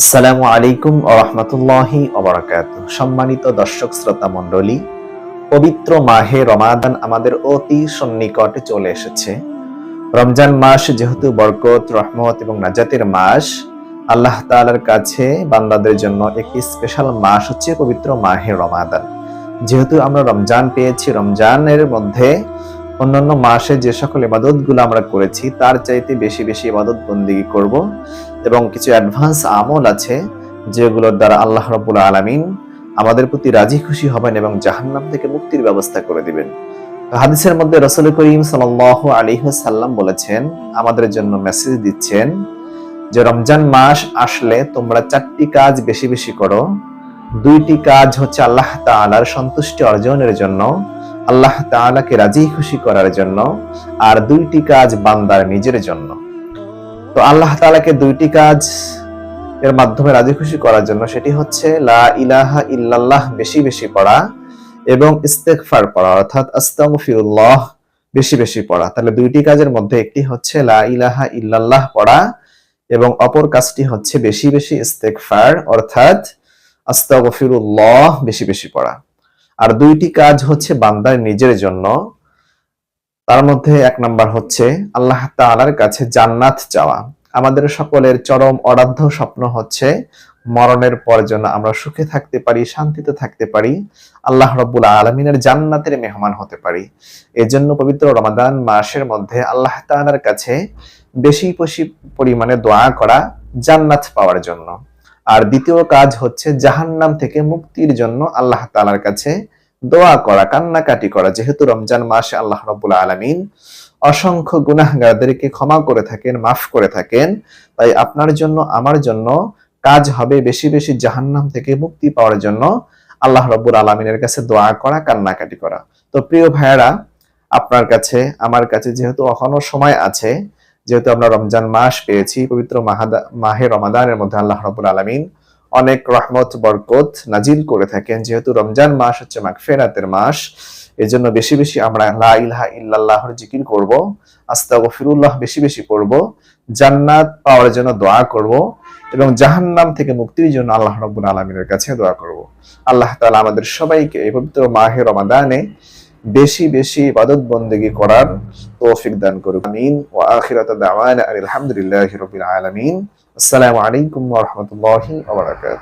আসসালামু আলাইকুম আরহামতুল্লাহি অবরাকাত সম্মানিত দর্শক শ্রোতা মণ্ডলী, পবিত্র মাহে রমাদান আমাদের অতি সন্নিকটে চলে এসেছে। রমজান মাস যেহেতু বরকত, রহমত এবং নাজাতের মাস, আল্লাহ তাআলার কাছে বান্দাদের জন্য একটি স্পেশাল মাস হচ্ছে পবিত্র মাহে রমাদান। যেহেতু আমরা রমজান পেয়েছি, রমজানের মধ্যে অন্যান্য মাসে যে সকল ইবাদতগুলো আমরা করেছি, তার চাইতে বেশি বেশি ইবাদত বন্দিগি করব এবং কিছু অ্যাডভান্স আমল আছে যেগুলোর দ্বারা আল্লাহ রব্বুল আলামিন আমাদের প্রতি রাজি খুশি হবেন এবং জাহান্নাম থেকে মুক্তির ব্যবস্থা করে দিবেন। হাদিসের মধ্যে রসুল করিম সাল্লাল্লাহু আলাইহি সাল্লাম বলেছেন, আমাদের জন্য মেসেজ দিচ্ছেন যে রমজান মাস আসলে তোমরা চারটি কাজ বেশি বেশি করো। দুইটি কাজ হচ্ছে আল্লাহ তাআলার সন্তুষ্টি অর্জনের জন্য আল্লাহ তাআলাকে রাজি খুশি করার জন্য আর দুইটি কাজ বান্দার নিজের জন্য। তো আল্লাহ তাআলাকে দুইটি কাজ এর মাধ্যমে রাজি খুশি করার জন্য সেটি হচ্ছে লা ইলাহা ইল্লাল্লাহ বেশি বেশি পড়া এবং ইস্তেগফার পড়া, অর্থাৎ আস্তাগফিরুল্লাহ বেশি বেশি পড়া। তাহলে দুইটি কাজের মধ্যে একটি হচ্ছে লা ইলাহা ইল্লাল্লাহ পড়া এবং অপর কাজটি হচ্ছে বেশি বেশি ইস্তেগফার, অর্থাৎ আস্তাগফিরুল্লাহ বেশি বেশি পড়া। আর দুইটি কাজ হচ্ছে বান্দার নিজের জন্য। তার মধ্যে এক নাম্বার হচ্ছে আল্লাহ তালার কাছে জান্নাত চাওয়া। আমাদের সকলের চরম অরাধ্য স্বপ্ন হচ্ছে মরণের পর যেন আমরা সুখে থাকতে পারি, শান্তিতে থাকতে পারি, আল্লাহ রব্বুল আলমিনের জান্নাতের মেহমান হতে পারি। এই জন্য পবিত্র রমাদান মাসের মধ্যে আল্লাহ তালার কাছে বেশি বেশি পরিমাণে দোয়া করা জান্নাত পাওয়ার জন্য। আর দ্বিতীয় কাজ হচ্ছে জাহান্নাম থেকে মুক্তির জন্য আল্লাহ তাআলার কাছে দোয়া করা, কান্নাকাটি করা। যেহেতু রমজান মাসে, আল্লাহ রব্বুল আলমিন অসংখ্য গুনাহগারদেরকে ক্ষমা করে থাকেন, মাফ করে থাকেন। তাই আপনার জন্য, আমার জন্য কাজ হবে বেশি বেশি জাহান্নাম থেকে মুক্তি পাওয়ার জন্য আল্লাহ রব্বুল আলমিনের কাছে দোয়া করা, কান্নাকাটি করা। তো প্রিয় ভাইয়েরা, আপনার কাছে, আমার কাছে যেহেতু এখনও সময় আছে যেহেতু আমরা রমজান মাস পেয়েছি, পবিত্র মাহে রমাদানের মধ্যে আল্লাহ রব্বুল আলমিন অনেক রহমত, বরকত নাজিল করে থাকেন। যেহেতু রমজান মাস হচ্ছে মাগফেরাতের মাস এই জন্য বেশি বেশি আমরা লা ইলাহা ইল্লাল্লাহর জিকির করব, আস্তাগফিরুল্লাহ বেশি বেশি পড়ব, জান্নাত পাওয়ার জন্য দোয়া করব এবং জাহান্নাম থেকে মুক্তির জন্য আল্লাহ রাব্বুল আলামিনের কাছে দোয়া করব। আল্লাহ তাআলা আমাদের সবাইকে এই পবিত্র মাহে রমাদানে বেশি বেশি ইবাদত বন্দেগী করার তৌফিক দান করুক। আমিন। ওয়া আখিরাত দাওয়ানা আলহামদুলিল্লাহি রাব্বিল আলামিন। আসসালামু আলাইকুম ওয়া রাহমাতুল্লাহি ওয়া বারাকাতুহু।